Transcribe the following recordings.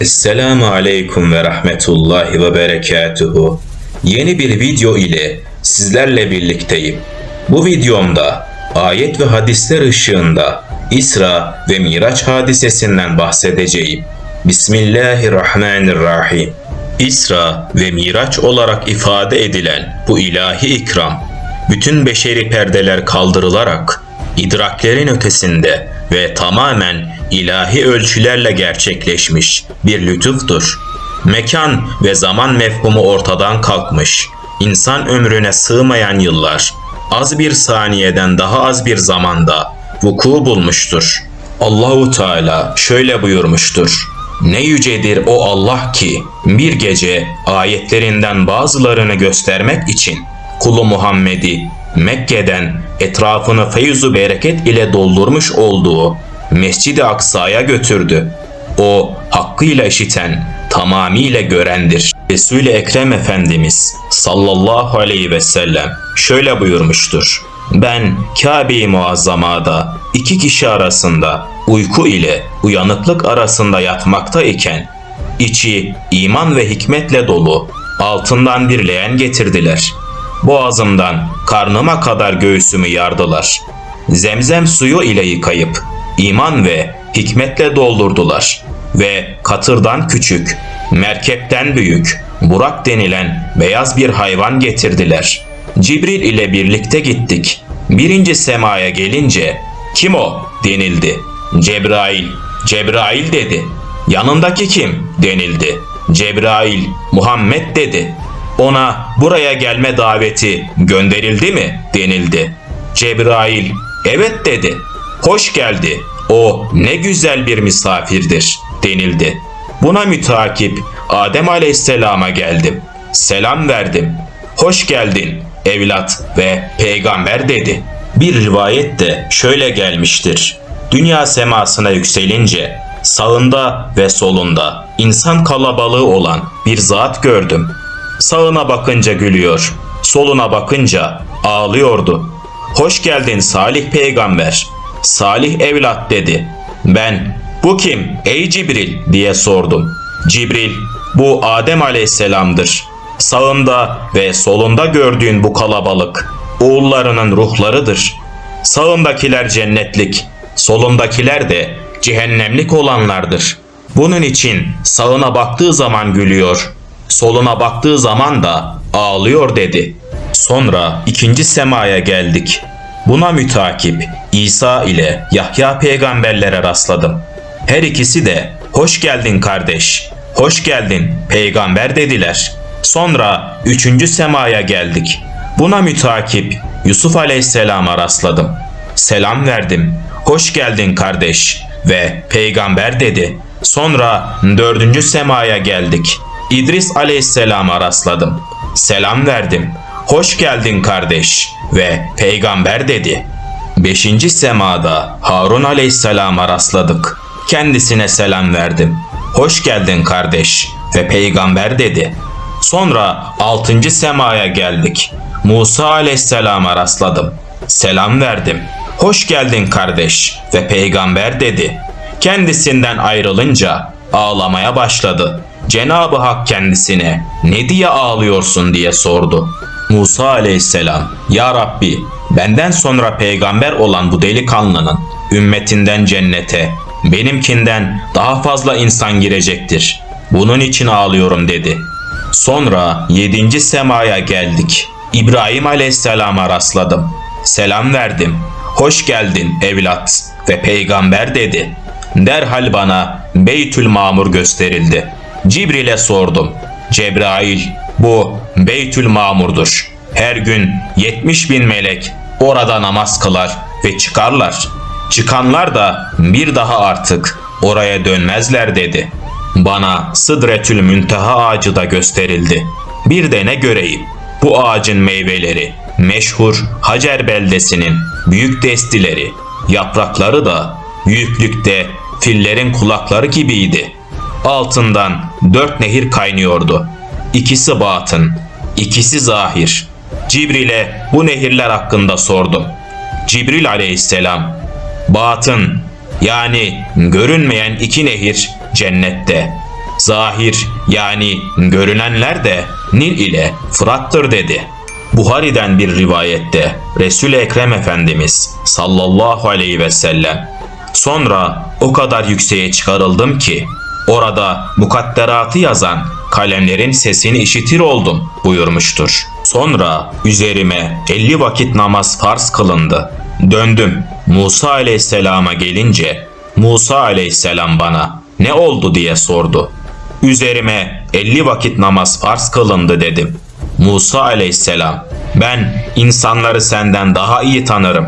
Esselamu Aleyküm ve Rahmetullahi ve Berekatuhu. Yeni bir video ile sizlerle birlikteyim. Bu videomda ayet ve hadisler ışığında İsra ve Miraç hadisesinden bahsedeceğim. Bismillahirrahmanirrahim. İsra ve Miraç olarak ifade edilen bu ilahi ikram, bütün beşeri perdeler kaldırılarak idraklerin ötesinde ve tamamen ilahi ölçülerle gerçekleşmiş bir lütuftur. Mekan ve zaman mefhumu ortadan kalkmış, insan ömrüne sığmayan yıllar, az bir saniyeden daha az bir zamanda vuku bulmuştur. Allahu Teala şöyle buyurmuştur. Ne yücedir o Allah ki bir gece ayetlerinden bazılarını göstermek için kulu Muhammed'i Mekke'den etrafını feyzu bereket ile doldurmuş olduğu Mescid-i Aksa'ya götürdü. O hakkıyla işiten, tamamıyla görendir. Resul-i Ekrem Efendimiz sallallahu aleyhi ve sellem şöyle buyurmuştur. Ben Kabe-i Muazzama'da iki kişi arasında uyku ile uyanıklık arasında yatmakta iken içi iman ve hikmetle dolu altından bir leğen getirdiler. Boğazımdan karnıma kadar göğsümü yardılar. Zemzem suyu ile yıkayıp iman ve hikmetle doldurdular ve katırdan küçük, merkepten büyük, burak denilen beyaz bir hayvan getirdiler. Cibril ile birlikte gittik. Birinci semaya gelince kim o denildi. Cebrail, Cebrail dedi. Yanındaki kim denildi. Cebrail, Muhammed dedi. Ona buraya gelme daveti gönderildi mi denildi. Cebrail, evet dedi. Hoş geldi. O ne güzel bir misafirdir denildi. Buna mütakip Adem Aleyhisselam'a geldim. Selam verdim. Hoş geldin evlat ve peygamber dedi. Bir rivayet de şöyle gelmiştir. Dünya semasına yükselince sağında ve solunda insan kalabalığı olan bir zat gördüm. Sağına bakınca gülüyor, soluna bakınca ağlıyordu. Hoş geldin Salih peygamber. Salih evlat dedi. Ben bu kim ey Cibril diye sordum. Cibril bu Adem aleyhisselamdır. Sağında ve solunda gördüğün bu kalabalık oğullarının ruhlarıdır. Sağındakiler cennetlik, solundakiler de cehennemlik olanlardır. Bunun için sağına baktığı zaman gülüyor, soluna baktığı zaman da ağlıyor dedi. Sonra ikinci semaya geldik. Buna mütakip İsa ile Yahya peygamberlere rastladım. Her ikisi de hoş geldin kardeş, hoş geldin peygamber dediler. Sonra üçüncü semaya geldik. Buna mütakip Yusuf aleyhisselama rastladım. Selam verdim. Hoş geldin kardeş ve peygamber dedi. Sonra dördüncü semaya geldik. İdris aleyhisselama rastladım. Selam verdim. Hoş geldin kardeş ve peygamber dedi. Beşinci semada Harun aleyhisselama rastladık. Kendisine selam verdim. Hoş geldin kardeş ve peygamber dedi. Sonra altıncı semaya geldik. Musa aleyhisselama rastladım. Selam verdim. Hoş geldin kardeş ve peygamber dedi. Kendisinden ayrılınca ağlamaya başladı. Cenab-ı Hak kendisine ne diye ağlıyorsun diye sordu. Musa aleyhisselam Ya Rabbi benden sonra peygamber olan bu delikanlının ümmetinden cennete benimkinden daha fazla insan girecektir. Bunun için ağlıyorum dedi. Sonra yedinci semaya geldik. İbrahim aleyhisselama rastladım. Selam verdim. Hoş geldin evlat ve peygamber dedi. Derhal bana Beytül Mamur gösterildi. Cibril'e sordum. Cebrail bu Beytül Mamur'dur. Her gün 70 bin melek orada namaz kılar ve çıkarlar. Çıkanlar da bir daha artık oraya dönmezler dedi. Bana Sıdretül Münteha ağacı da gösterildi. Bir de ne göreyim? Bu ağacın meyveleri, meşhur Hacer beldesinin büyük destileri, yaprakları da büyüklükte fillerin kulakları gibiydi. Altından dört nehir kaynıyordu. İkisi batın, ikisi zahir. Cibril'e bu nehirler hakkında sordum. Cibril aleyhisselam, batın yani görünmeyen iki nehir cennette. Zahir yani görünenler de Nil ile Fırat'tır dedi. Buhari'den bir rivayette Resul-i Ekrem Efendimiz sallallahu aleyhi ve sellem sonra o kadar yükseğe çıkarıldım ki orada mukadderatı yazan kalemlerin sesini işitir oldum buyurmuştur. Sonra üzerime 50 vakit namaz farz kılındı. Döndüm. Musa aleyhisselama gelince Musa aleyhisselam bana ne oldu diye sordu. Üzerime 50 vakit namaz farz kılındı dedim. Musa aleyhisselam ben insanları senden daha iyi tanırım.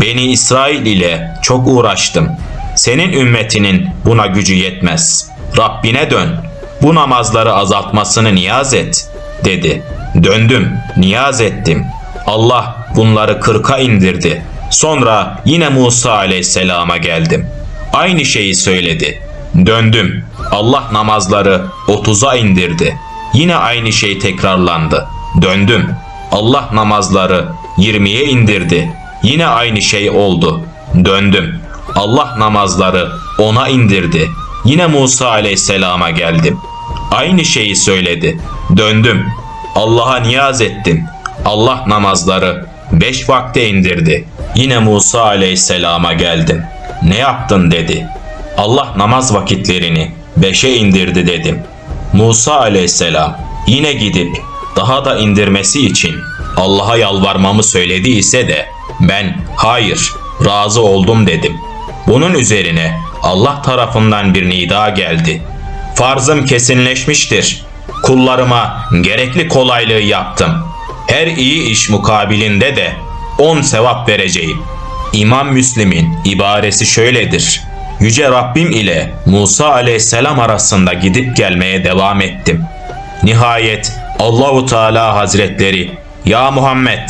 Beni İsrail ile çok uğraştım. Senin ümmetinin buna gücü yetmez. Rabbine dön. Bu namazları azaltmasını niyaz et, dedi. Döndüm, niyaz ettim. Allah bunları kırka indirdi. Sonra yine Musa aleyhisselama geldim. Aynı şeyi söyledi. Döndüm. Allah namazları 30'a indirdi. Yine aynı şey tekrarlandı. Döndüm. Allah namazları 20'ye indirdi. Yine aynı şey oldu. Döndüm. Allah namazları 10'a indirdi. Yine Musa aleyhisselama geldim. Aynı şeyi söyledi. Döndüm. Allah'a niyaz ettim. Allah namazları 5 vakte indirdi. Yine Musa aleyhisselama geldim. Ne yaptın dedi. Allah namaz vakitlerini 5'e indirdi dedim. Musa aleyhisselam yine gidip daha da indirmesi için Allah'a yalvarmamı söyledi ise de ben hayır razı oldum dedim. Bunun üzerine Allah tarafından bir nida geldi. Farzım kesinleşmiştir. Kullarıma gerekli kolaylığı yaptım. Her iyi iş mukabilinde de on sevap vereceğim. İmam Müslim'in ibaresi şöyledir. Yüce Rabbim ile Musa aleyhisselam arasında gidip gelmeye devam ettim. Nihayet Allahu Teala Hazretleri Ya Muhammed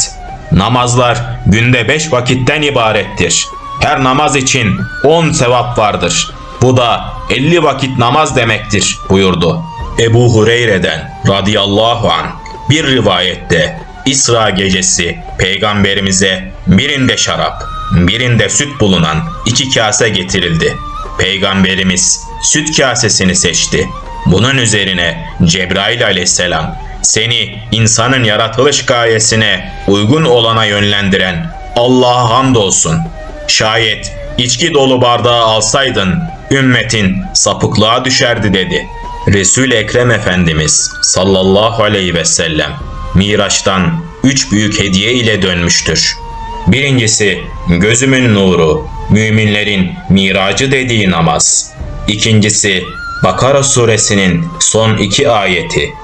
namazlar günde beş vakitten ibarettir. Her namaz için on sevap vardır. Bu da elli vakit namaz demektir buyurdu. Ebu Hureyre'den radıyallahu an bir rivayette İsra gecesi peygamberimize birinde şarap, birinde süt bulunan iki kase getirildi. Peygamberimiz süt kasesini seçti. Bunun üzerine Cebrail aleyhisselam seni insanın yaratılış gayesine uygun olana yönlendiren Allah'a hamdolsun. Şayet içki dolu bardağı alsaydın ümmetin sapıklığa düşerdi dedi. resul Ekrem Efendimiz sallallahu aleyhi ve sellem Miraç'tan üç büyük hediye ile dönmüştür. Birincisi gözümün nuru, müminlerin miracı dediği namaz. İkincisi Bakara suresinin son iki ayeti.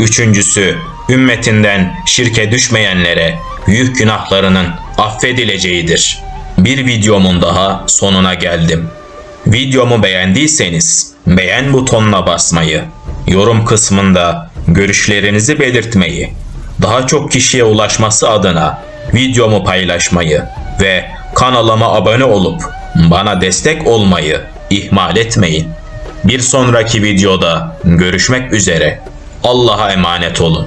Üçüncüsü ümmetinden şirke düşmeyenlere büyük günahlarının affedileceğidir. Bir videomun daha sonuna geldim. Videomu beğendiyseniz beğen butonuna basmayı, yorum kısmında görüşlerinizi belirtmeyi, daha çok kişiye ulaşması adına videomu paylaşmayı ve kanalıma abone olup bana destek olmayı ihmal etmeyin. Bir sonraki videoda görüşmek üzere. Allah'a emanet olun.